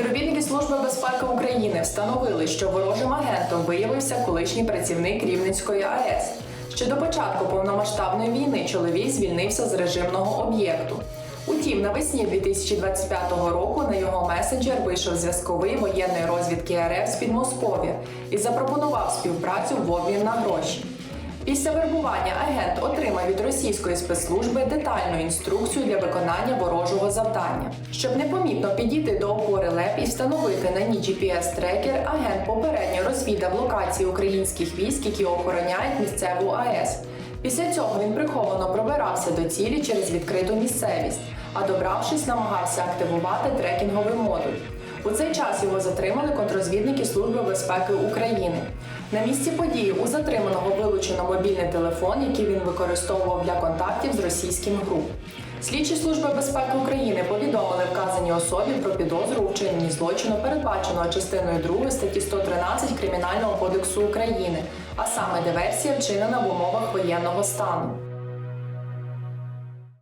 Співробітники Служби безпеки України встановили, що ворожим агентом виявився колишній працівник Рівненської АЕС. Ще до початку повномасштабної війни чоловік звільнився з режимного об'єкту. Утім, навесні 2025 року на його месенджер вийшов зв'язковий воєнної розвідки РФ з Підмосков'я і запропонував співпрацю в обмін на гроші. Після вербування агент отримав від російської спецслужби детальну інструкцію для виконання ворожого завдання. Щоб непомітно підійти до опори ЛЕП і встановити на ній GPS-трекер, агент попередньо розвідав локації українських військ, які охороняють місцеву АЕС. Після цього він приховано пробирався до цілі через відкриту місцевість, а добравшись, намагався активувати трекінговий модуль. У цей час його затримали контрозвідники Служби безпеки України. На місці події у затриманого вилучено мобільний телефон, який він використовував для контактів з російським груп. Слідчі Служби безпеки України повідомили вказаній особі про підозру у вчиненні злочину, передбаченого частиною 2 статті 113 Кримінального кодексу України, а саме диверсія вчинена в умовах воєнного стану.